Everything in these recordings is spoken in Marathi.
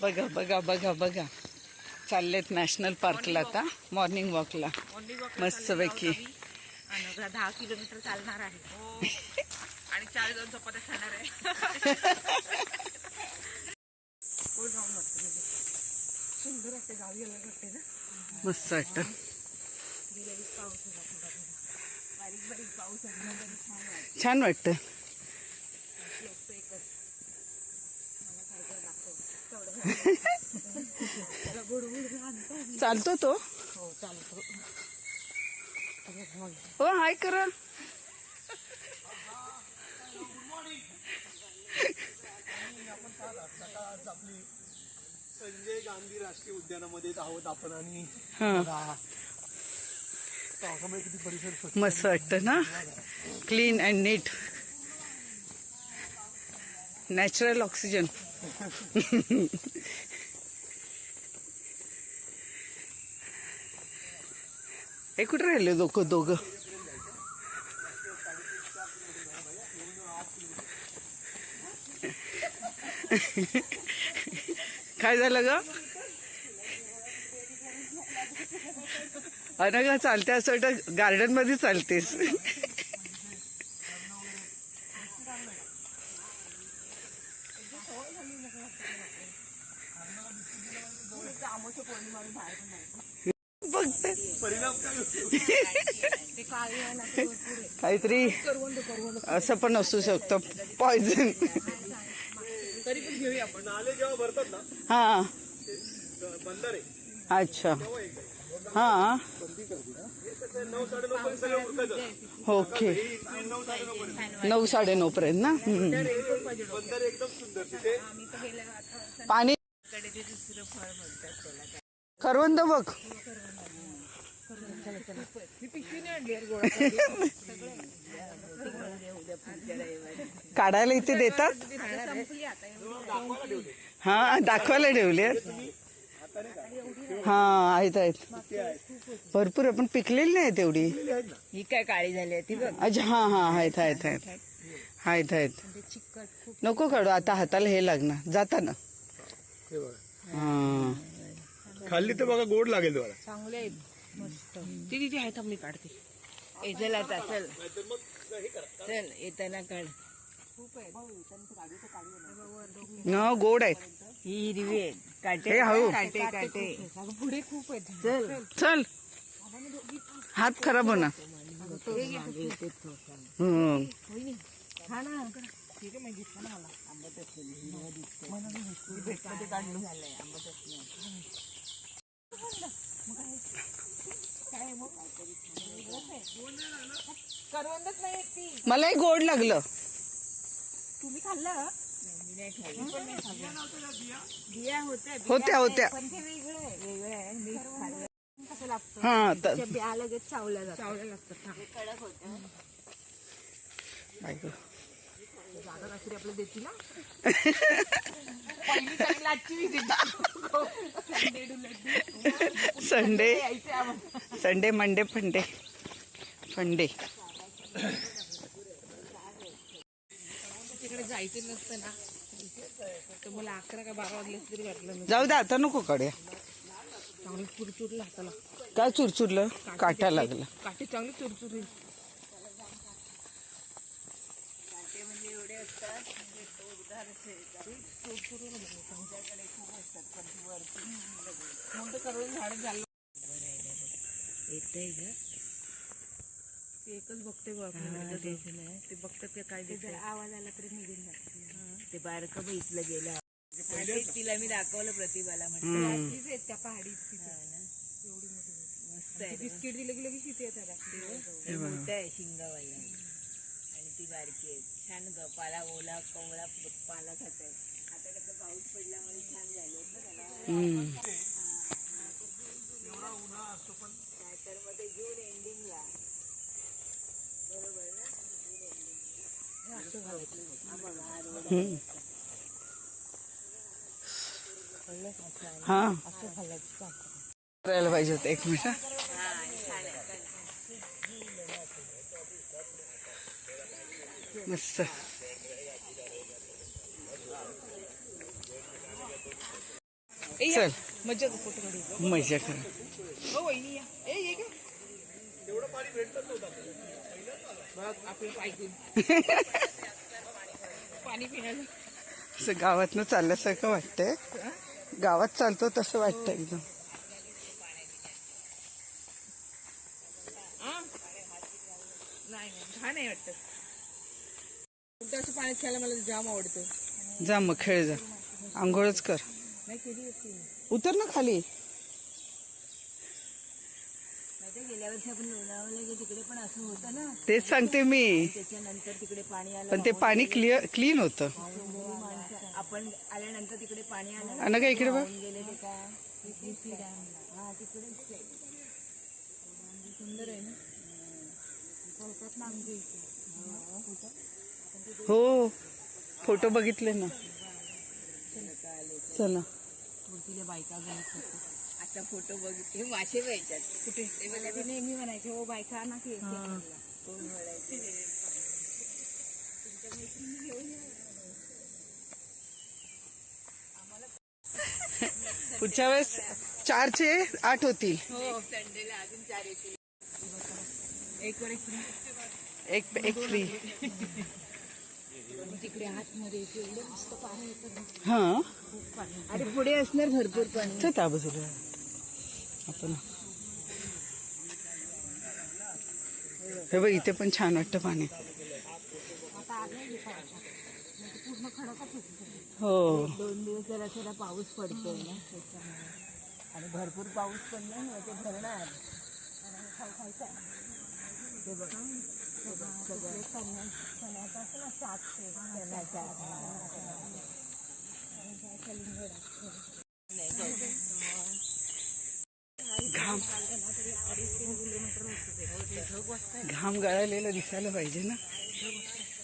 बघा बघा बघा बघा. चाललेत नॅशनल पार्कला आता. मॉर्निंग वॉकला मस्तपैकी. दहा किलोमीटर चालणार आहे. आणि चार दोन चपात्या खाणार आहे. सुंदर वाटते गावी अलग वाटते ना मस्त वाटतं. गेल्या पाऊस बारीक बारीक पाऊस आहे छान वाटतं. तेवढं चालतो तो. हो चालतो हो हाय करा. संजय गांधी राष्ट्रीय उद्यानामध्ये आहोत आपण आणि हा. बघा, पावसामुळे किती परिसर स्वच्छ मस्त वाटतं ना? Clean and NEET natural oxygen हे कुठे राहिले दोघं दोघं? काय झालं ग? अनघा चालते असं वाटतं? गार्डनमध्ये चालतेस. बघते. काहीतरी असं पण असू शकतं. पॉयझन तरी पण घेऊया आपण. नाले जेव्हा भरतात ना हा. ते ग- बंदर आहे. अच्छा. हा. कसं नऊ साडे नऊ पर्यंत सगळं उरकायचं. ओके. ही नऊ साडे नऊ पर्यंत. नऊ साडे नऊ पर्यंत ना? हम्म. बंदर एकदम सुंदर. तिथे पाणी. करवंद बघ. काढायला इथे देतात. हा दाखवायला ठेवले हा आहेत आहेत. भरपूर आहे, पण पिकलेली नाही तेवढी. ही काय काळी झाली आहे ती बघ. अच्छा हा हा आहेत आहेत आहेत. आहेत आहेत. नको काढू आता हाताला हे लागणार. जाताना हे बघा. हा खाल्ली तर बघा गोड लागेल तुम्हाला. चांगले आहेत. मस्त. ती तिथे आहे मी काढते. ए चल आता चल. हे चल येताना काढ. खूप आहे न गोड आहेत. ही हिरवी आहे. काटे हे हळू. काटे काटे. पुढे खूप आहेत चल. चल. हात खराब होणार आंबट करवंदच नाही ती. मलाही गोड लागलं. तुम्ही खाल्लं? बिया होत्या होत्या होत्या. पण ते वेगळं आहे वेगळं आहे. मी खाल्लं. कसं लागतं? हा तर त्या बिया लगेच चावल्या जातात. चावल्या लागतात कडक होत्या बायको. संडे संडे मंडे फंडे फंडे तिकडे जायचं नसतं ना. तर मला अकरा का बारा वाजले तरी वाटलं जाऊ दे आता नको काढूया चांगलं चुरचुरलं हाताला. काय चुरचुरलं? काटा लागला. काटे चांगले चुरचुरले. येतंय ग ते एकच बघते बघ ते बघतात ते काय. आवाज आला तरी निघून जात ते बारकं बघितलं गेलं तिला मी दाखवलं प्रतिभाला म्हटलं त्या पहाडीत मस्त आहे बिस्किट दिलं की लगेच इथे येतात मोठं आहे शिंगावाला आणि ती बारकी आहे छान ग पाला ओला कवळा पाला खात. आहे आता कसं पाऊस पडल्यामुळे छान झाले ना त्याला. हम्म. नाहीतर मग ते जून एंडिंगला बरोबर ना? हम्म. हा करायला पाहिजे होतं एक मिनिट मस्त. चल. मजा कर हो असं गावातनं चालल्यासारखं वाटतंय. गावात चालतो तसं वाटतं एकदम? नाही वाटतं. उलट्याच्या पाण्यात खेळायला मला जाम आवडतं. जा मग खेळ जा. आंघोळच कर. उतर ना खाली. तिकडे ना. तेच सांगते मी. त्याच्यानंतर तिकडे पाणी आलं पण ते पाणी क्लिअर क्लीन होतं. आपण आल्यानंतर तिकडे पाणी आलं आणि काय इकडे बघ. गेले ते का? हा आहे. सुंदर आहे ना? पावसात ना आमच्या इथे. हो. फोटो बघितले ना. चला. बायका गणित आता फोटो बघितले व्हायच्यात कुठे? ते नेहमी म्हणायचे हो बायका ना की म्हणायचे. पुढच्या वेळेस चारचे आठ होतील. हो. संडेला अजून चार येतील. एक वर एक free. एक एक फ्री तिकडे आतमध्ये एवढं मस्त पाणी येतं हा. अरे पुढे असणार भरपूर पाणी. चल त्या बाजूला आपण हे बघ इथे पण छान वाटतं पाणी. हो. दोन दिवस जरा जरा पाऊस पडतोय ना आणि भरपूर पाऊस पडला ना ते भरणार. ते बघ. घाम घाम गळालेला दिसायला पाहिजे ना?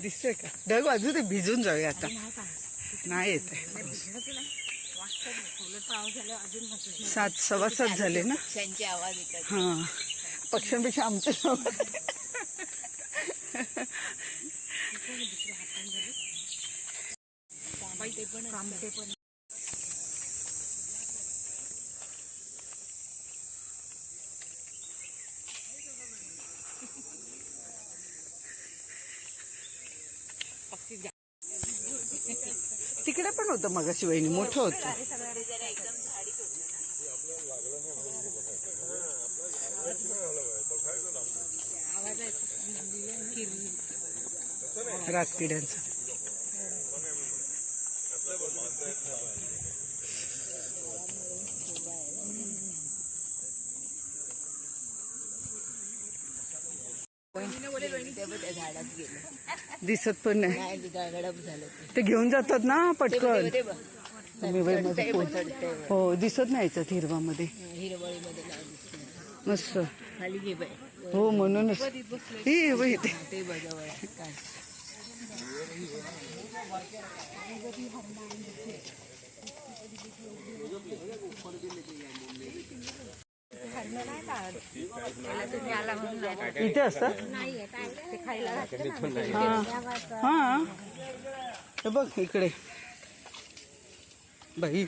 दिसतोय का? ढग वाजू ते भिजून जाऊया आता. नाही येत सात सव्वा सात झाले ना? हा. पक्ष्यांपेक्षा आमचे ते पण तिकडे पण होतं मगाशी वहिनी मोठं होतं आवाज आहे किरली रातकिड्यांचा दिसत पण नाही. ते घेऊन जातात ना पटकन. हो दिसत नाही याच्यात नाही दिसत. मस्त हो म्हणूनच. ही इथे ते असतात हा. हा. हे बघ इकडे. बाई.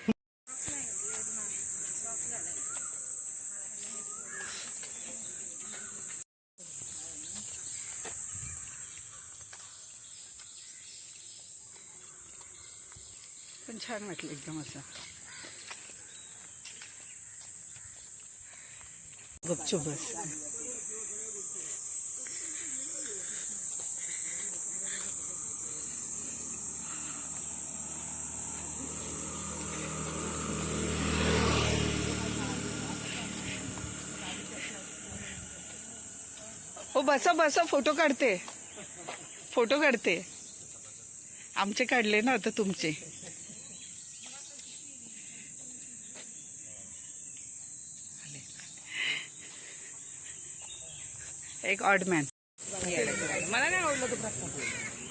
पण छान वाटलं एकदम असं. गपचूप बस. हो बसा बसा फोटो काढते. फोटो काढते. आमचे काढले ना आता तुमचे. एक ऑड मॅन मला नाही आवडलं तो प्रश्न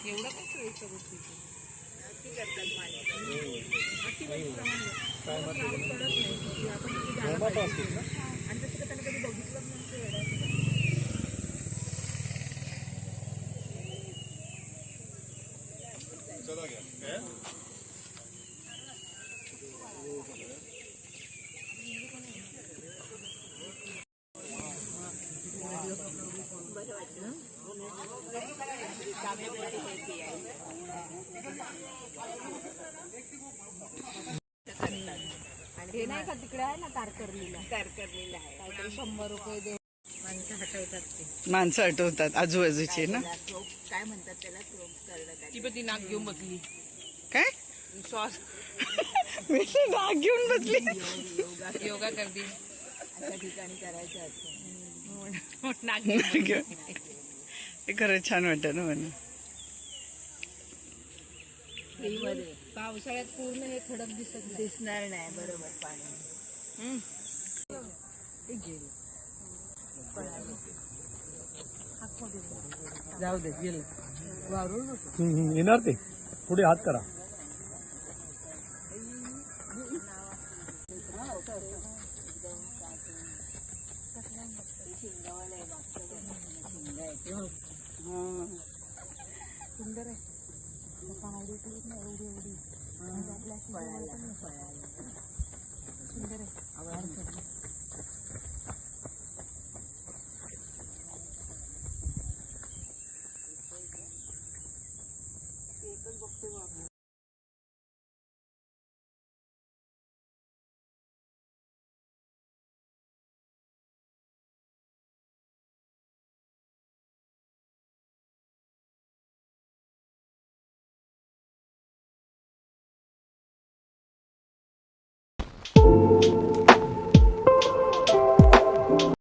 एवढं काय सोयीच्या गोष्टी शेती करतात माणसं आणि तसं का त्याने कधी बघितलं नसतं येड्या. हे नाही का? तिकडे आहे ना तारकर्लीला. तारकर्लीला आहे. काहीतरी शंभर रुपये दे. माणसं हटवतात ते. माणसं आठवतात आजूबाजूची ना? त्याला काय म्हणतात त्याला? थ्रोप करणं काय ती पण ती नाक घेऊन बसली. काय? श्वास. मी तर नाक घेऊन बसली. योगा करते. अशा ठिकाणी करायचं असतं. नाक नाक घेऊन. हे खरंच छान वाटतं ना म्हणून पावसाळ्यात पूर्ण हे खडक दिसत दिसणार नाही बरोबर पाणी. जाऊ दे गेल. वारून येणार ते. पुढे हात करा. सुंदर आहे. पायरेटलेच नाही एवढी एवढी आपल्या